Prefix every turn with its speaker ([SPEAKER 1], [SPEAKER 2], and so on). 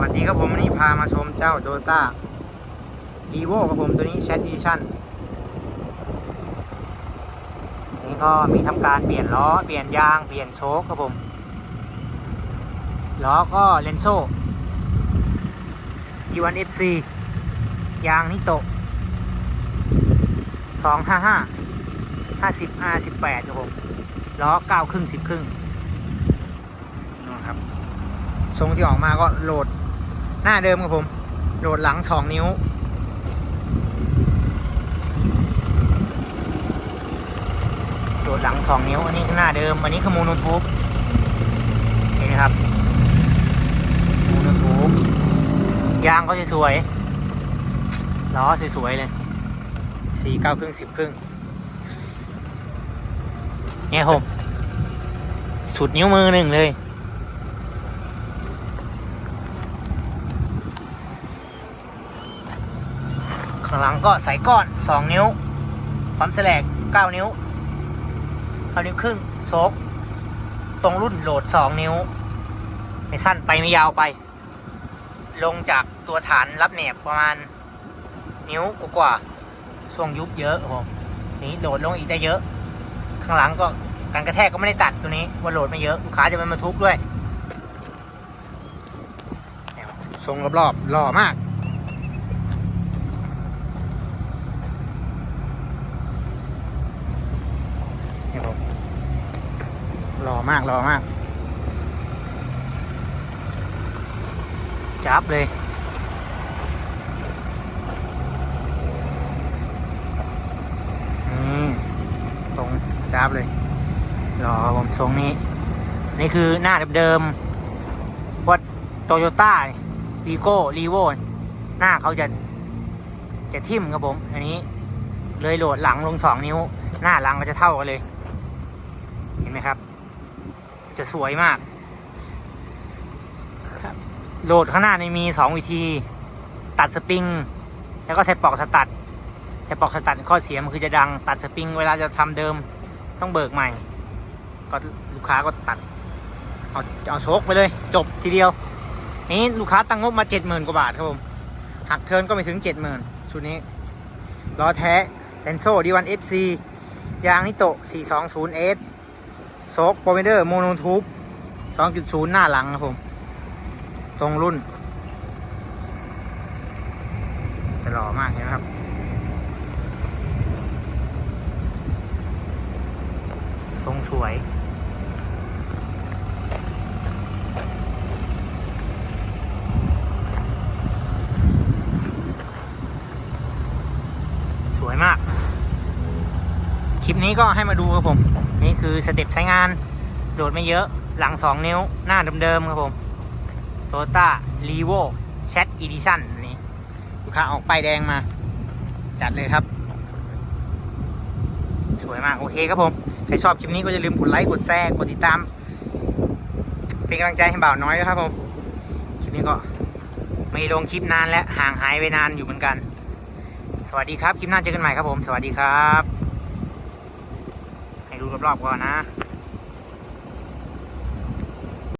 [SPEAKER 1] วัสดีครับผมวันนี้พามาชมเจ้าโ o ต้า e v o ครับผมตัวนี้ Chat Edition นี่ก็มีทำการเปลี่ยนล้อ เปลี่ยนยาง เปลี่ยนโชคครับผม ล้อก็เลนโซ่ E1 FC ยางนิโตะ255 50 R18 ครับผมล้อ9ครึ่ง10 ครึ่งนะครับทรงที่ออกมาก็โหลด หน้าเดิมครับผมโหลดหลัง2นิ้วโหลดหลัง2นิ้ว อันนี้คือหน้าเดิม อันนี้คือโมโนทูบเห็นไหมครับโมโนทูบยางก็สวยๆล้อสวยๆเลยสี่เก้าครึ่งสิบครึ่งเนี่ยผมสุดนิ้วมือหนึ่งเลย ข้างหลังก็ใส่ก้อน 2 นิ้วปั๊มแสลก 9 นิ้ว9นิ้วครึ่งโซกตรงรุ่นโหลด 2 นิ้ว ไม่สั้นไปไม่ยาวไป ลงจากตัวฐานรับแหนบประมาณนิ้วกว่าๆช่วงยุบเยอะผมนี่โหลดลงอีกได้เยอะ ข้างหลังก็การกระแทกก็ไม่ได้ตัดตัวนี้ว่าโหลดไม่เยอะลูกค้าจะไม่มาทุกข์ด้วยทรงรอบๆหล่อมาก นี่ผม รอมากรอมาก จับเลย นี่ ตรงจับเลย รอผมทรงนี้ นี่คือหน้าเดิมๆวัดโตโยต้าวีโก้รีโวหน้าเขาจะจะทิ่มครับผม อันนี้ เลยโหลดหลังลงสองนิ้ว หน้าหลังก็จะเท่ากันเลย เห็นไหมครับ จะสวยมากครับโหลดข้างหน้านี่มีสองวิธี ตัดสปริง แล้วก็ใส่ปลอกสตัดใส่ปลอกสตัดข้อเสียมันคือจะดังตัดสปริง เวลาจะทำเดิมต้องเบิกใหม่ ก็ลูกค้าก็ตัด เอาเอาโชคไปเลย จบทีเดียว นี้ลูกค้าตั้งงบมาเจ็ดหมื่นกว่าบาทครับผมหักเทิร์นก็ไม่ถึงเจ็ดหมื่นชุดนี้ล้อแท้เ e นโซ่ดีวัน FC ยางนิโตะ 420S โซกโปรเมเดอร์โมโนทูบ2.0 หน้าหลังครับผม ตรงรุ่นจะหล่อมากเห็นไหมครับ ทรงสวย สวยมาก คลิปนี้ก็ให้มาดูครับผม นี่คือสเต็ปใช้งาน โดดไม่เยอะหลัง 2 นิ้วหน้าเดิมๆครับผม Toyota r e v o Chat Edition นี่ลูกค้าออกป้ายแดงมา จัดเลยครับ สวยมาก โอเคครับผม ใครชอบคลิปนี้ก็อย่าลืมกดไลค์ กดแชร์ กดติดตาม เป็นกำลังใจให้บ่าวน้อยด้วยครับผม คลิปนี้ก็ไม่ลงคลิปนานแล้วห่างหายไปนานอยู่เหมือนกัน สวัสดีครับ คลิปหน้าเจอกันใหม่ครับผม สวัสดีครับ ดูรอบๆก่อนนะ